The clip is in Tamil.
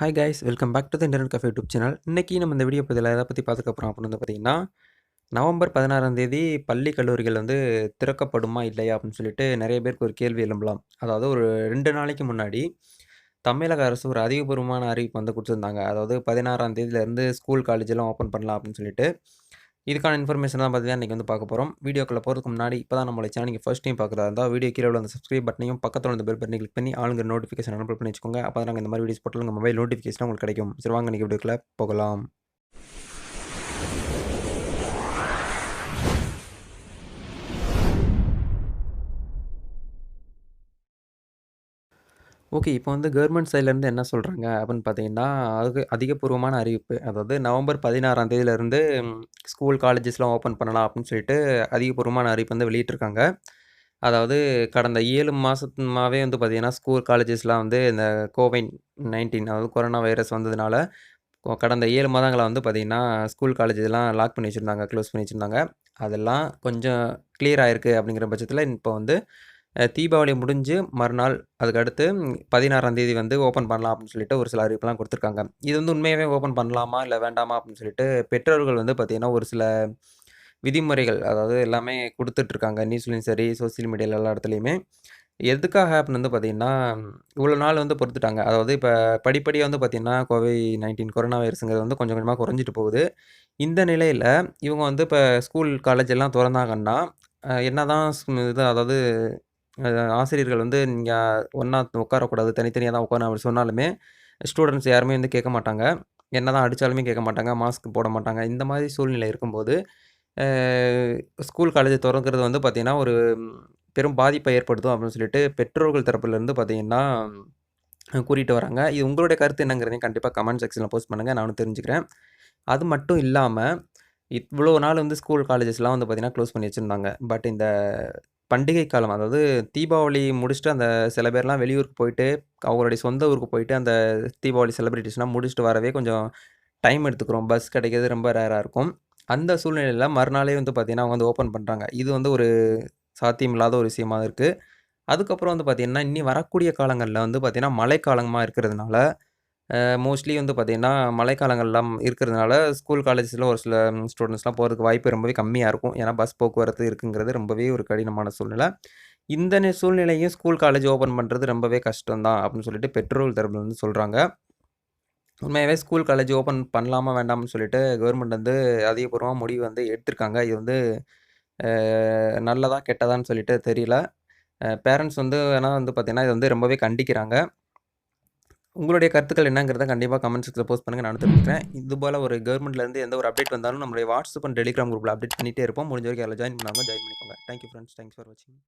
Hi guys welcome back to the internet cafe YouTube channel இன்றைக்கி நம்ம இந்த வீடியோ பதில் எதை பற்றி பார்த்துக்க போகிறோம் அப்படின்னு வந்து பார்த்திங்கன்னா நவம்பர் பதினாறாம் தேதி பள்ளி கல்லூரிகள் வந்து திறக்கப்படுமா இல்லையா அப்படின்னு சொல்லிட்டு நிறைய பேருக்கு ஒரு கேள்வி எழும்பலாம். அதாவது ஒரு ரெண்டு நாளைக்கு முன்னாடி தமிழக அரசு ஒரு அதிகபூர்வமான அறிவிப்பு வந்து கொடுத்துருந்தாங்க. அதாவது பதினாறாம் தேதியிலேருந்து ஸ்கூல் காலேஜெல்லாம் ஓப்பன் பண்ணலாம் அப்படின்னு சொல்லிட்டு இதுக்கான இன்ஃபர்மேஷன் தான் பார்த்தீங்கன்னா இன்றைக்கி வந்து பார்க்க போகிறோம் வீடியோக்குள்ள போகிறதுக்கு முன்னாடி இப்போ தான் நம்மளை சேனல் நீங்கள் ஃபஸ்ட் டைம் பார்க்குறதா இருந்தால் வீடியோ கீழே உள்ள அந்த சப்ஸ்கிரைப் பட்டனையும் பக்கத்தில் அந்த பெல் பட்டனை கிளிக் பண்ணி ஆளுங்க நோட்டிஃபிகேஷன் அனுப்பி பண்ணி வச்சுக்கோங்க. அப்போ தான் நாங்கள் இந்த மாதிரி வீடியோஸ் போட்டாலும் உங்கள் மொபைல் நோட்டிஃபிகேஷன் உங்களுக்கு கிடைக்கும். சரி வாங்க இன்றைக்கி வீடியோக்குள்ள போகலாம். ஓகே இப்போ வந்து கவர்மெண்ட் சைட்லேருந்து என்ன சொல்கிறாங்க அப்படின்னு பார்த்தீங்கன்னா அதுக்கு அதிகபூர்வமான அறிவிப்பு. அதாவது நவம்பர் பதினாறாம் தேதியிலேருந்து ஸ்கூல் காலேஜஸ்லாம் ஓப்பன் பண்ணலாம் அப்படின்னு சொல்லிட்டு அதிகபூர்வமான அறிவிப்பு வந்து வெளியிட்டிருக்காங்க. அதாவது கடந்த ஏழு மாதமாவே வந்து பார்த்திங்கன்னா ஸ்கூல் காலேஜஸ்லாம் வந்து இந்த கோவிட் நைன்டீன் அதாவது கொரோனா வைரஸ் வந்ததுனால கொ- கடந்த ஏழு மாதங்களாக வந்து பார்த்திங்கன்னா ஸ்கூல் காலேஜ் இதெல்லாம் லாக் பண்ணி வச்சுருந்தாங்க க்ளோஸ் பண்ணி வச்சுருந்தாங்க. அதெல்லாம் கொஞ்சம் கிளியர் ஆயிருக்கு அப்படிங்கிற பட்சத்தில் இப்போ வந்து தீபாவளி முடிஞ்சு மறுநாள் அதுக்கடுத்து பதினாறாம் தேதி வந்து ஓப்பன் பண்ணலாம் அப்படின்னு சொல்லிட்டு ஒரு சில அறிவிப்புலாம் கொடுத்துருக்காங்க. இது வந்து உண்மையாகவே ஓப்பன் பண்ணலாமா இல்லை வேண்டாமா அப்படின்னு சொல்லிட்டு பெற்றோர்கள் வந்து பார்த்திங்கன்னா ஒரு சில விதிமுறைகள் அதாவது எல்லாமே கொடுத்துட்ருக்காங்க. நியூஸ்லையும் சரி சோசியல் மீடியாவில் எல்லா இடத்துலையுமே. எதுக்காக அப்படின்னு வந்து பார்த்திங்கன்னா இவ்வளோ நாள் வந்து பொறுத்துட்டாங்க. அதாவது இப்போ படிப்படியாக வந்து பார்த்திங்கன்னா கோவிட் நைன்டீன் கொரோனா வைரஸுங்கிறது வந்து கொஞ்சம் கொஞ்சமாக குறைஞ்சிட்டு போகுது. இந்த நிலையில் இவங்க வந்து இப்போ ஸ்கூல் காலேஜ் எல்லாம் திறந்தாங்கன்னா என்ன என்னதான் இது அதாவது ஆசிரியர்கள் வந்து நீங்கள் ஒன்றா உட்காரக்கூடாது தனித்தனியாக தான் உட்காரணும் அப்படி சொன்னாலுமே ஸ்டூடெண்ட்ஸ் யாருமே வந்து கேட்க மாட்டாங்க. என்ன தான் அடித்தாலுமே கேட்க மாட்டாங்க மாஸ்க் போட மாட்டாங்க. இந்த மாதிரி சூழ்நிலை இருக்கும்போது ஸ்கூல் காலேஜ் திறக்கிறது வந்து பார்த்திங்கன்னா ஒரு பெரும் பாதிப்பை ஏற்படுத்தும் அப்படின்னு சொல்லிட்டு பெற்றோர்கள் தரப்புலேருந்து பார்த்திங்கன்னா கூட்டிகிட்டு வராங்க. இது உங்களுடைய கருத்து என்னங்கிறதையும் கண்டிப்பாக கமெண்ட் செக்ஷனில் போஸ்ட் பண்ணுங்கள் நானும் தெரிஞ்சுக்கிறேன். அது மட்டும் இல்லாமல் இவ்வளோ நாள் வந்து ஸ்கூல் காலேஜஸ்லாம் வந்து பார்த்திங்கன்னா க்ளோஸ் பண்ணி வச்சுருந்தாங்க. பட் இந்த பண்டிகை காலம். அதாவது தீபாவளி முடிச்சுட்டு அந்த சில பேர்லாம் வெளியூருக்கு போயிட்டு அவங்களுடைய சொந்த ஊருக்கு போயிட்டு அந்த தீபாவளி செலிப்ரேட்டிஸ்லாம் முடிச்சுட்டு வரவே கொஞ்சம் டைம் எடுத்துக்கிறோம். பஸ் கிடைக்கிறது ரொம்ப ரேராக இருக்கும். அந்த சூழ்நிலையில் மறுநாளே வந்து பார்த்திங்கன்னா அவங்க வந்து ஓப்பன் பண்ணுறாங்க இது வந்து ஒரு சாத்தியமில்லாத ஒரு விஷயமா இருக்குது அதுக்கப்புறம் வந்து பார்த்திங்கன்னா இனி வரக்கூடிய காலங்களில் வந்து பார்த்திங்கன்னா மழைக்காலமாக இருக்கிறதுனால மோஸ்ட்லி வந்து பார்த்திங்கன்னா மழைக்காலங்கள்லாம் இருக்கிறதுனால ஸ்கூல் காலேஜஸில் ஒரு சில ஸ்டூடெண்ட்ஸ்லாம் போகிறதுக்கு வாய்ப்பு ரொம்பவே கம்மியாக இருக்கும். ஏன்னா பஸ் போக்குவரத்து இருக்குங்கிறது ரொம்பவே ஒரு கடினமான சூழ்நிலை. இந்த சூழ்நிலையும் ஸ்கூல் காலேஜ் ஓப்பன் பண்ணுறது ரொம்பவே கஷ்டம் தான் அப்படின்னு சொல்லிட்டு பெட்ரோல் தரப்பில் வந்து சொல்கிறாங்க உண்மையாகவே ஸ்கூல் காலேஜ் ஓப்பன் பண்ணலாமா வேண்டாம்னு சொல்லிட்டு கவர்மெண்ட் வந்து அதிகபூர்வமாக முடிவு வந்து எடுத்திருக்காங்க. இது வந்து நல்லதாக நல்லதா கெட்டதான்னு சொல்லிட்டு தெரியல. பேரண்ட்ஸ் வந்து வேணால் வந்து பார்த்திங்கன்னா இது வந்து ரொம்பவே கண்டிக்கிறாங்க. உங்களுடைய கருத்துக்கள் என்னங்கிறத கண்டிப்பாக கமெண்ட் செக்ஷனில் போஸ்ட் பண்ணுங்கள் நான் தெரிவிக்கிறேன் இது போல் ஒரு கவர்மெண்ட்லேருந்து எந்த ஒரு அப்டேட் வந்தாலும் நம்மளுடைய வாட்ஸ்அப் அண்ட் டெலிகிராம் குரூப்பில் அப்டேட் பண்ணிகிட்டே இருப்போம். முடிஞ்ச வரைக்கும் அதில் ஜாயின் பண்ணாங்க ஜாயின் பண்ணிக்கோங்க. தேங்க்யூ ஃப்ரெண்ட்ஸ் தேங்க்ஸ் ஃபார் வாட்சிங்